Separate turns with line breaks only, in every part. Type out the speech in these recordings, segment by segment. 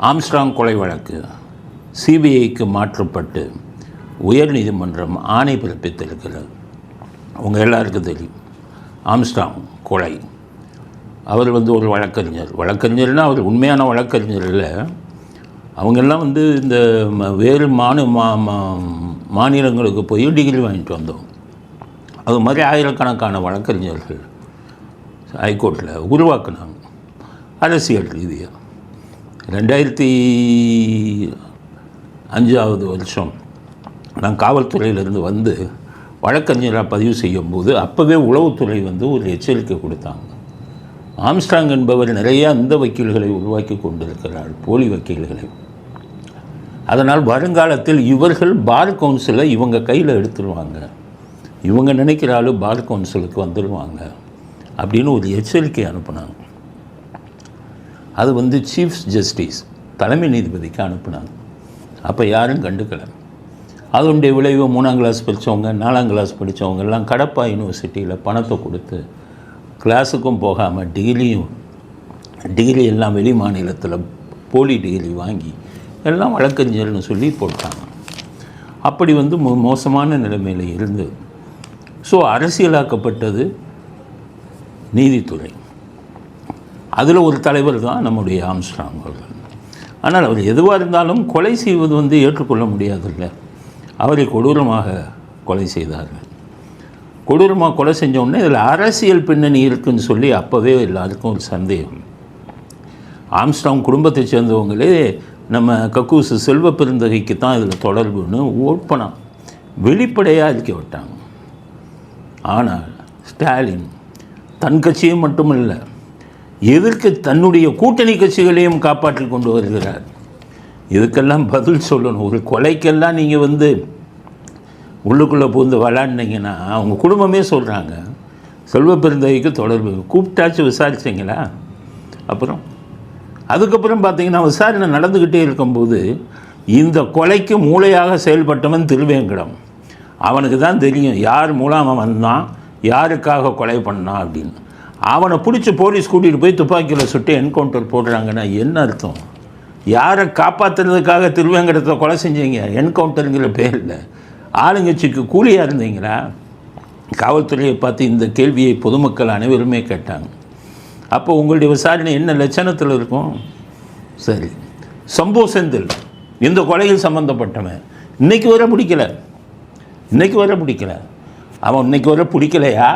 Armstrong கொலை வழக்கு சிபிஐக்கு மாற்றப்பட்டு உயர்நீதிமன்றம் ஆணை பிறப்பித்திருக்கிறது. அவங்க எல்லாருக்கும் தெரியும். ஆம்ஸ்ட்ராங் கொலை. அவர் வந்து ஒரு வழக்கறிஞர். வழக்கறிஞர்னால் அவர் உண்மையான வழக்கறிஞர் இல்லை. அவங்கெல்லாம் வந்து இந்த வேறு மாநில மா மா- மாநிலங்களுக்கு போய் டிகிரி வாங்கிட்டு வந்தோம். அது மாதிரி ஆயிரக்கணக்கான வழக்கறிஞர்கள் ஹைகோர்ட்டில் உருவாக்குனாங்க. அரசியல் ரீதியாக ரெண்டாயிரத்தி அஞ்சாவது வருஷம் நான் காவல்துறையிலிருந்து வந்து வழக்கறிஞராக பதிவு செய்யும்போது அப்போவே உளவுத்துறை வந்து ஒரு எச்சரிக்கை கொடுத்தாங்க. ஆம்ஸ்ட்ராங் என்பவர் நிறைய அந்த வக்கீல்களை உருவாக்கி கொண்டிருக்கிறார் போலி வக்கீல்களை. அதனால் வருங்காலத்தில் இவர்கள் பார் கவுன்சிலை இவங்க கையில் எடுத்துருவாங்க. இவங்க நினைக்கிற ஆளு பார் கவுன்சிலுக்கு வந்துடுவாங்க அப்படின்னு ஒரு எச்சரிக்கை அனுப்புனாங்க. அது வந்து சீஃப் ஜஸ்டிஸ் தலைமை நீதிபதிக்கு அனுப்புனாங்க. அப்போ யாரும் கண்டுக்கலை. அதனுடைய விளைவு மூணாம் கிளாஸ் படித்தவங்க நாலாம் கிளாஸ் படித்தவங்க எல்லாம் கடப்பா யூனிவர்சிட்டியில் பணத்தை கொடுத்து கிளாஸுக்கும் போகாமல் டிகிரியும் டிகிரி எல்லாம் வெளி மாநிலத்தில் போலி டிகிரி வாங்கி எல்லாம் வழக்கறிஞர்னு சொல்லி போட்டாங்க. அப்படி வந்து மோ மோசமான நிலைமையில் இருந்து. ஸோ அரசியலாக்கப்பட்டது நீதித்துறை. அதில் ஒரு தலைவர் தான் நம்முடைய ஆம்ஸ்ட்ராங் அவர்கள். ஆனால் அவர் எதுவாக இருந்தாலும் கொலை செய்வது வந்து ஏற்றுக்கொள்ள முடியாதில்ல. அவரை கொடூரமாக கொலை செய்தார்கள். கொடூரமாக கொலை செஞ்ச இதில் அரசியல் பின்னணி இருக்குன்னு சொல்லி அப்போவே எல்லாருக்கும் ஒரு சந்தேகம். ஆம்ஸ்டாங் குடும்பத்தை சேர்ந்தவங்களே நம்ம கக்கூசு செல்வ பெருந்தகைக்கு தான் இதில் தொடர்புன்னு ஓப்பனாக வெளிப்படையாக அறிக்கை விட்டாங்க. ஆனால் ஸ்டாலின் தன் கட்சியும் மட்டும் இல்லை எதிர்க்க தன்னுடைய கூட்டணி கட்சிகளையும் காப்பாற்றி கொண்டு வருகிறார்? இதுக்கெல்லாம் பதில் சொல்லணும். ஒரு கொலைக்கெல்லாம் நீங்கள் வந்து உள்ளுக்குள்ளே பூந்து விளாண்டிங்கன்னா அவங்க குடும்பமே சொல்கிறாங்க செல்வ பெருந்தகைக்கு தொடர்பு. கூப்பிட்டாச்சு விசாரிச்சிங்களா? அப்புறம்? அதுக்கப்புறம் பார்த்தீங்கன்னா விசாரணை நடந்துக்கிட்டே இருக்கும்போது இந்த கொலைக்கு மூளையாக செயல்பட்டவன் திருவேங்கடம். அவனுக்கு தான் தெரியும் யார் மூலம் அவன் வந்தான் யாருக்காக கொலை பண்ணான் அப்படின்னு. அவனை பிடிச்சி போலீஸ் கூட்டிகிட்டு போய் துப்பாக்கியில் சுட்டு என்கவுண்டர் போடுறாங்கன்னா என்ன அர்த்தம்? யாரை காப்பாற்றுறதுக்காக திருவேங்கடத்தை கொலை செஞ்சீங்க? என்கவுண்டருங்கிற பேரில். ஆளுங்கட்சிக்கு கூலியாக இருந்தீங்களா? காவல்துறையை பார்த்து இந்த கேள்வியை பொதுமக்கள் அனைவருமே கேட்டாங்க. அப்போ உங்களுடைய விசாரணை என்ன லட்சணத்தில் இருக்கும்? சரி. சம்போ செந்தில் இந்த கொலையில் சம்மந்தப்பட்டவன் இன்றைக்கு வர பிடிக்கல. இன்றைக்கி வர பிடிக்கல. அவன் இன்னைக்கு வர பிடிக்கலையா?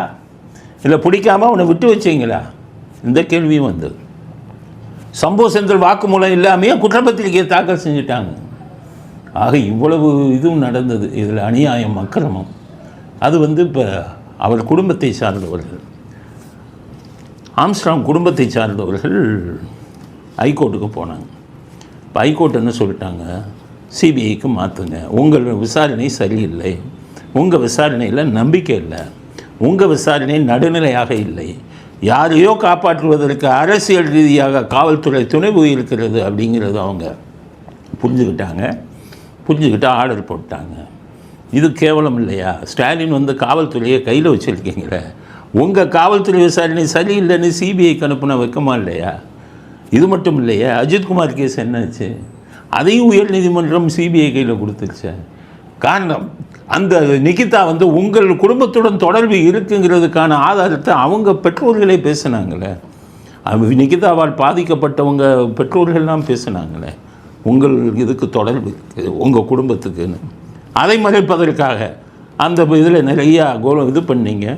இல்லை பிடிக்காம அவனை விட்டு வச்சீங்களா? இந்த கேள்வியும் வந்தது. சம்போ செந்தில் வாக்குமூலம் இல்லாமையே குற்றப்பத்திரிகையை தாக்கல் செஞ்சுட்டாங்க. ஆக இவ்வளவு இதுவும் நடந்தது. இதில் அநியாயம் அக்கிரமம். அது வந்து இப்போ அவர் குடும்பத்தை சார்ந்தவர்கள் ஆம்ஸ்ட்ராங் குடும்பத்தை சார்ந்தவர்கள் ஹைகோர்ட்டுக்கு போனாங்க. இப்போ ஹைகோர்ட் என்ன சொல்லிட்டாங்க? சிபிஐக்கு மாற்றுங்க உங்கள் விசாரணை சரியில்லை. உங்கள் விசாரணையில் நம்பிக்கை இல்லை. உங்கள் விசாரணை நடுநிலையாக இல்லை. யாரையோ காப்பாற்றுவதற்கு அரசியல் ரீதியாக காவல்துறை துணைவு இருக்கிறது அப்படிங்கிறது அவங்க புரிஞ்சுக்கிட்டாங்க. புரிஞ்சுக்கிட்டு ஆர்டர் போட்டாங்க. இது கேவலம் இல்லையா? ஸ்டாலின் வந்து காவல்துறையை கையில் வச்சுருக்கீங்களே. உங்கள் காவல்துறை விசாரணை சரியில்லைன்னு சிபிஐக்கு அனுப்புன வைக்கமா இல்லையா? இது மட்டும் இல்லையா அஜித்குமார் கேஸ் என்னாச்சு? அதையும் உயர்நீதிமன்றம் சிபிஐ கையில் கொடுத்துருச்சு. காரணம் அந்த நிகிதா வந்து உங்கள் குடும்பத்துடன் தொடர்பு இருக்குங்கிறதுக்கான ஆதாரத்தை அவங்க பெற்றோர்களே பேசினாங்களே. நிகிதாவால் பாதிக்கப்பட்டவங்க பெற்றோர்கள்லாம் பேசினாங்களே. உங்கள் இதுக்கு தொடர்பு இருக்குது உங்கள் குடும்பத்துக்குன்னு. அதை மறைப்பதற்காக அந்த இதில் நிறையா கோலம் இது பண்ணிங்க.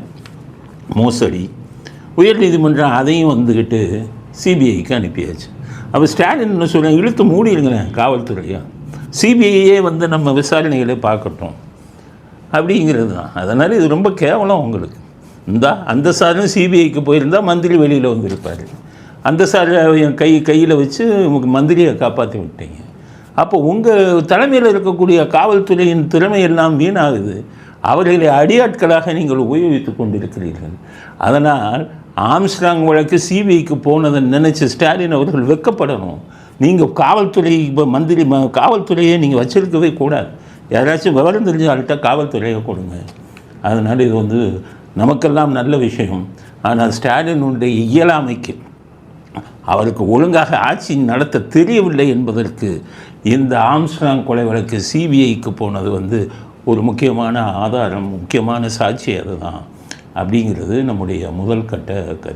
மோசடி. உயர்நீதிமன்றம் அதையும் வந்துக்கிட்டு சிபிஐக்கு அனுப்பியாச்சு. அப்போ ஸ்டாலின் என்ன சொல்கிறேன் இழுத்து மூடிடுங்களேன் காவல்துறையாக சிபிஐயே வந்து நம்ம விசாரணைகளை பார்க்கட்டும். அப்படிங்கிறது தான் அதனால் இது ரொம்ப கேவலம் உங்களுக்கு. இந்தா அந்த சாரும் சிபிஐக்கு போயிருந்தால் மந்திரி வெளியில் வந்திருப்பார் அந்த சார் என் கை கையில் வச்சு உங்களுக்கு மந்திரியை காப்பாற்றி விட்டீங்க. அப்போ உங்கள் தலைமையில் இருக்கக்கூடிய காவல்துறையின் திறமை எல்லாம் வீணாகுது. அவர்களை அடியாட்களாக நீங்கள் உபயோகித்து கொண்டிருக்கிறீர்கள். அதனால் ஆம்ஸ்ட்ராங் வழக்கு சிபிஐக்கு போனதை நினச்சி ஸ்டாலின் அவர்கள் வெக்கப்படணும். நீங்கள் காவல்துறை இப்போ மந்திரி ம காவல்துறையை நீங்கள் வச்சிருக்கவே கூடாது. யாராச்சும் விவரம் தெரிஞ்ச ஆள்கிட்ட காவல்துறையை கொடுங்க. அதனால் இது வந்து நமக்கெல்லாம் நல்ல விஷயம். ஆனால் ஸ்டாலினுடைய இயலாமைக்கு அவருக்கு ஒழுங்காக ஆட்சி நடத்த தெரியவில்லை என்பதற்கு இந்த ஆம்ஸ்ட்ராங் கொலை வழக்கு சிபிஐக்கு போனது வந்து ஒரு முக்கியமான ஆதாரம் முக்கியமான சாட்சி அதுதான். அப்படிங்கிறது நம்முடைய முதல் கட்ட கருத்து.